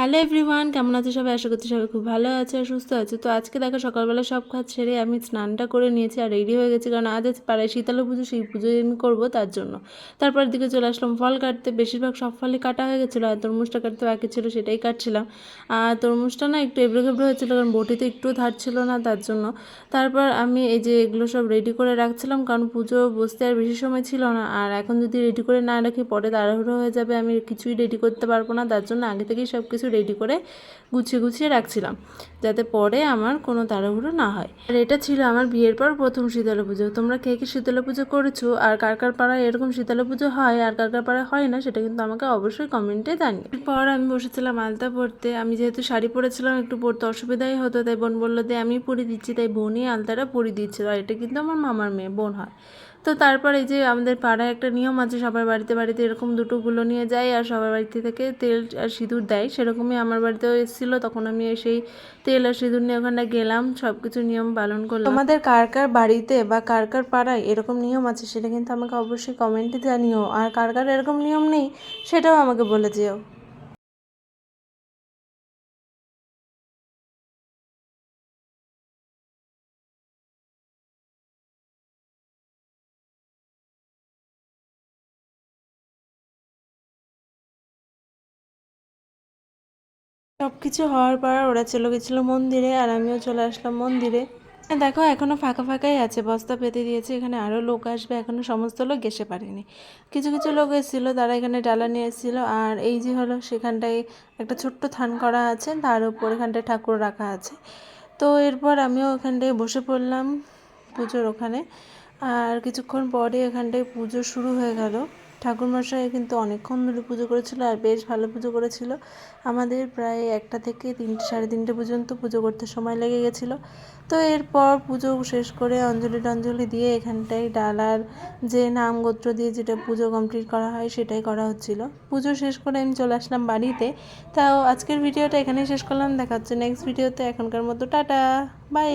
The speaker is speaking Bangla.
হ্যালো এভরিওয়ান কেমন আছো সবাই? আশা করছি সবাই খুব ভালো আছে আর সুস্থ আছে। তো আজকে দেখো সকালবেলা সব কাজ সেরে আমি স্নানটা করে নিয়েছি আর রেডি হয়ে গেছি কারণ আজ পাড়ায় শীতলা পুজো, সেই পুজোই আমি করব তার জন্য। তারপর দিকে চলে আসলাম, ফল কাটতে। বেশিরভাগ সব ফলই কাটা হয়ে গেছিল আর তরমুজটা কাটতে বাকি ছিল সেটাই কাটছিলাম। আর তরমুজটা না একটু এবড়ো খেবড়ো হয়েছিলো কারণ বটিতে একটু ধার ছিল না তার জন্য। তারপর আমি এই যে এগুলো সব রেডি করে রাখছিলাম কারণ পুজো বসতে আর বেশি সময় ছিল না। আর এখন যদি রেডি করে না রাখি, পরে তাড়াহুড়ো হয়ে যাবে, আমি কিছুই রেডি করতে পারব না। তার জন্য আগে থেকেই সব কিছু রেডি করে গুছিয়ে গুছিয়ে রাখছিলাম, যাতে পরে আমার কোনো তাড়াহুড়ো না হয়। আর এটা ছিল আমার বিয়ের পর প্রথম শীতলা পুজো। তোমরা কে কে শীতলা পুজো করেছ, আর কার কার পাড়ায় এরকম শীতলা পুজো হয়, আর কার কার পাড়ায় হয় না, সেটা কিন্তু আমাকে অবশ্যই কমেন্টে জানিয়ে এরপর আমি বসেছিলাম আলতা পরতে। আমি যেহেতু শাড়ি পরেছিলাম, একটু পরতে অসুবিধাই হতো, তাই বোন বলল যে আমি পরিয়ে দিচ্ছি। তাই বোনই আলতাটা পরিয়ে দিচ্ছিল আর এটা কিন্তু আমার মামার মেয়ে, বোন হয়। তো তারপর এই যে আমাদের পাড়ায় একটা নিয়ম আছে, সবার বাড়িতে বাড়িতে এরকম দুটোগুলো নিয়ে যায় আর সবার বাড়িতে থেকে তেল আর সিঁদুর দেয়। সেরকমই আমার বাড়িতেও এসেছিল, তখন আমি সেই তেল আর সিঁদুর নিয়ে ওখানে গেলাম সব কিছু নিয়ম পালন করলাম। তোমাদের কার কার বাড়িতে বা কার কার পাড়ায় এরকম নিয়ম আছে সেটা কিন্তু আমাকে অবশ্যই কমেন্টে জানিও। আর কার কার এরকম নিয়ম নেই সেটাও আমাকে বলে যেও। সব কিছু হওয়ার পর ওরা চলে গেছিল মন্দিরে আর আমিও চলে আসলাম মন্দিরে। দেখো এখনও ফাঁকা ফাঁকাই আছে, বস্তা পেতে দিয়েছে, এখানে আরও লোক আসবে এখনও সমস্ত লোক এসে পারেনি। কিছু কিছু লোক এসেছিল, তারা এখানে ডালা নিয়ে এসেছিল, আর এই যে হলো সেখানটায় একটা ছোট্ট থান করা আছে, তার উপর এখানটায় ঠাকুর রাখা আছে। তো এরপর আমিও ওখানটায় বসে পড়লাম পুজোর ওখানে, আর কিছুক্ষণ পরে এখানটায় পুজো শুরু হয়ে গেল। ঠাকুরমশাই কিন্তু অনেকক্ষণ ধরে পুজো করেছিল আর বেশ ভালো পুজো করেছিল। আমাদের প্রায় একটা থেকে তিনটে, সাড়ে তিনটে পর্যন্ত পুজো করতে সময় লেগে গেছিল। তো এরপর পুজো শেষ করে অঞ্জলি টঞ্জলি দিয়ে এখানটায় ডালার যে নাম গোত্র দিয়ে যেটা পুজো কমপ্লিট করা হয় সেটাই করা হচ্ছিল। পুজো শেষ করে আমি চলে আসলাম বাড়িতে। তাও আজকের ভিডিওটা এখানেই শেষ করলাম। দেখা হচ্ছে নেক্সট ভিডিওতে। এখনকার মতো টাটা। বাই